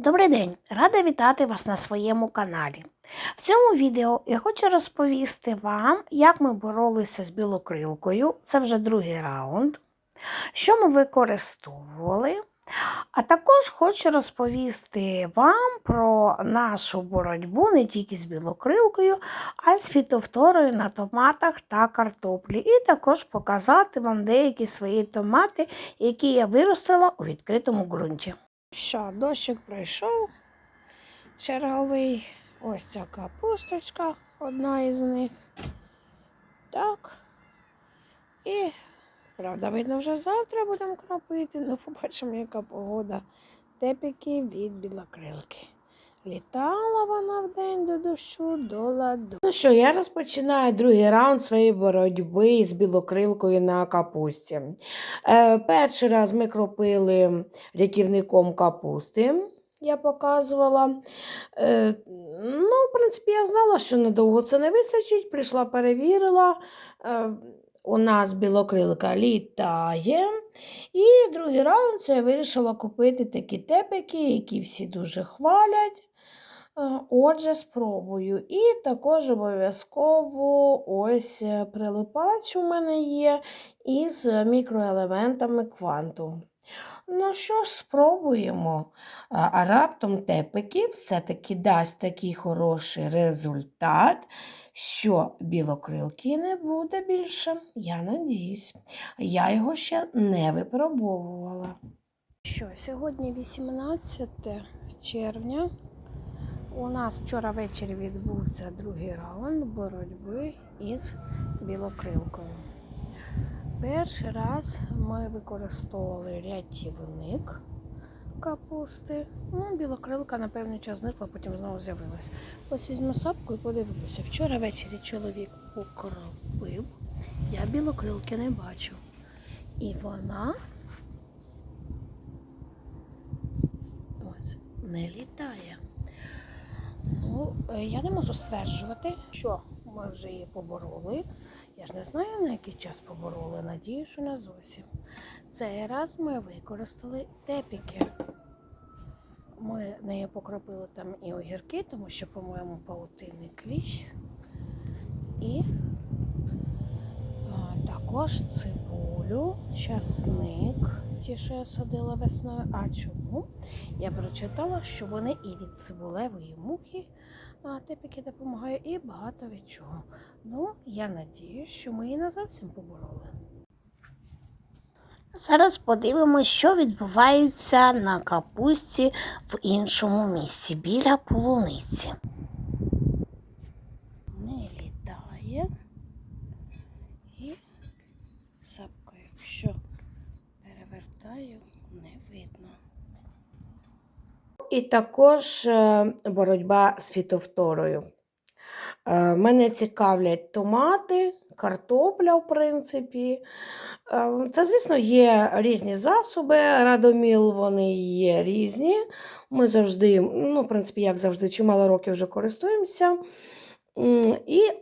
Добрий день! Рада вітати вас на своєму каналі. В цьому відео я хочу розповісти вам, як ми боролися з білокрилкою. Це вже другий раунд, що ми використовували. А також хочу розповісти вам про нашу боротьбу не тільки з білокрилкою, а й з фітофторою на томатах та картоплі. І також показати вам деякі свої томати, які я виростила у відкритому ґрунті. Що, дощик пройшов. Черговий. Ось ця капусточка, одна із них. Так. І, правда, видно, вже завтра будемо кропити. Ну, побачимо, яка погода. Тепіки від білокрилки. Літала вона в день до дощу до ладу. Ну що, я розпочинаю другий раунд своєї боротьби з білокрилкою на капусті. Е, перший раз ми кропили рятівником капусти, я показувала. Е, ну, в принципі, я знала, що надовго це не вистачить. Прийшла, перевірила. Е, у нас білокрилка літає. І другий раунд це я вирішила купити такі тепики, які всі дуже хвалять. Е, Отже, спробую. І також обов'язково ось е, прилипач у мене є із мікроелементами квантум. Ну що ж, спробуємо. А а раптом тепики все-таки дасть такий хороший результат, що білокрилки не буде більше. Я надіюсь. Я його ще не випробовувала. Що, сьогодні 18 червня. У нас вчора ввечері відбувся другий раунд боротьби із білокрилкою. Перший раз ми використовували рятівник капусти. Ну, білокрилка на певний час зникла, потім знову з'явилась. Ось візьму сапку і подивлюся. Вчора ввечері чоловік покропив, я білокрилки не бачу. І вона ось не літає. Ну, е, я не можу стверджувати, що ми вже її побороли. Я ж не знаю, на який час побороли. Надію, що не зовсім. Цей раз ми використали тепіки. Ми нею покропили там і огірки, тому що, по-моєму, паутинний кліщ. І а, також цибулю, часник, ті, що я садила весною. А чому? Я прочитала, що вони і від цибулевої мухи тепіки допомагають, і багато від чого. Ну, я надіюсь, що ми її не зовсім побороли. Зараз подивимося, що відбувається на капусті в іншому місці біля полуниці. Не літає. Перевертаю, не видно. І також е, боротьба з фітофторою. Е, Мене цікавлять томати, картопля, в принципі. Е, Та, звісно, є різні засоби. Радоміл, вони є різні. Ми завжди, ну, в принципі, як завжди, чимало років вже користуємося.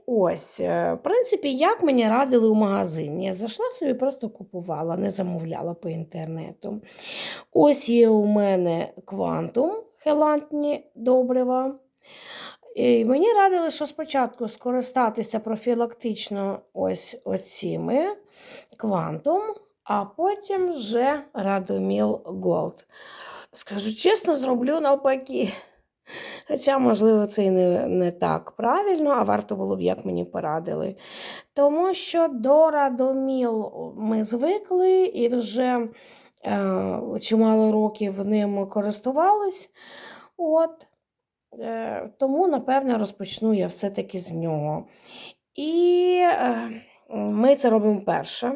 Ось, е, в принципі, як мені радили у магазині. Я зайшла собі, просто купувала, не замовляла по інтернету. Ось є у мене квантум, хелантні добрива. І мені радили, що спочатку скористатися профілактично ось оціми квантум, а потім вже Радоміл Голд. Скажу чесно, зроблю навпаки. Хоча, можливо, це і не, не так правильно, а варто було б, як мені порадили. Тому що до Радоміл ми звикли і вже е, чимало років ним користувались. От. Е, тому, напевне, розпочну я все-таки з нього. І е, ми це робимо вперше.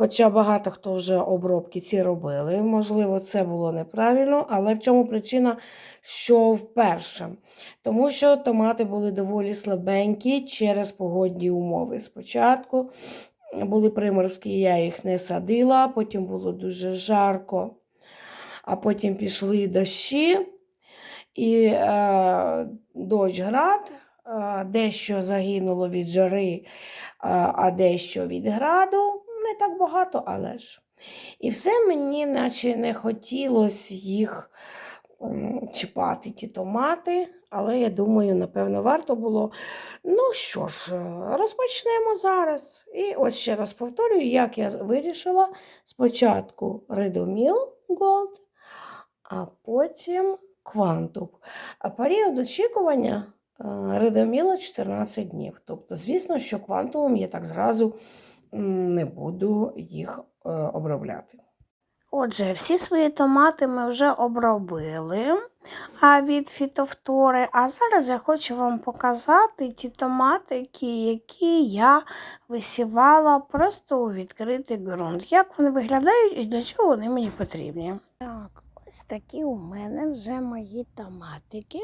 Хоча багато хто вже обробки ці робили. Можливо, це було неправильно, але в чому причина, що вперше? Тому що томати були доволі слабенькі через погодні умови. Спочатку були приморські, я їх не садила, потім було дуже жарко, а потім пішли дощі і е, дощ град, е, дещо загинуло від жари, е, а дещо від граду. Так багато, але ж. І все мені, наче не хотілося їх чіпати ті томати, але я думаю, напевно, варто було. Ну що ж, е, розпочнемо зараз. І ось ще раз повторюю, як я вирішила. Спочатку Ridomil Gold, а потім Quantum. А період очікування Редоміла 14 днів. Тобто, звісно, що квантумом я так зразу не буду їх е, обробляти. Отже, всі свої томати ми вже обробили від фітофтори. А зараз я хочу вам показати ті томатики, які я висівала просто у відкритий ґрунт. Як вони виглядають і для чого вони мені потрібні. Так, ось такі у мене вже мої томатики,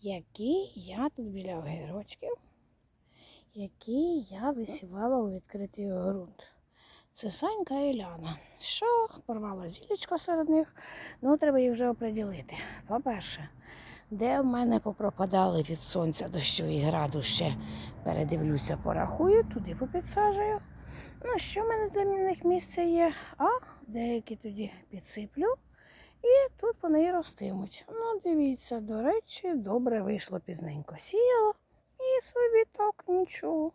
які я тут біля огірочків, які я висівала у відкритий ґрунт. Це Санька і Ляна. Що порвала зілечко серед них, ну треба їх вже оприділити. По-перше, де в мене попропадали від сонця дощу і граду ще передивлюся, порахую, туди попідсаджую. Ну, що в мене для них місце є? А деякі тоді підсиплю. І тут вони і ростимуть. Ну, дивіться, до речі, добре вийшло пізненько сіяло. Собі так нічого.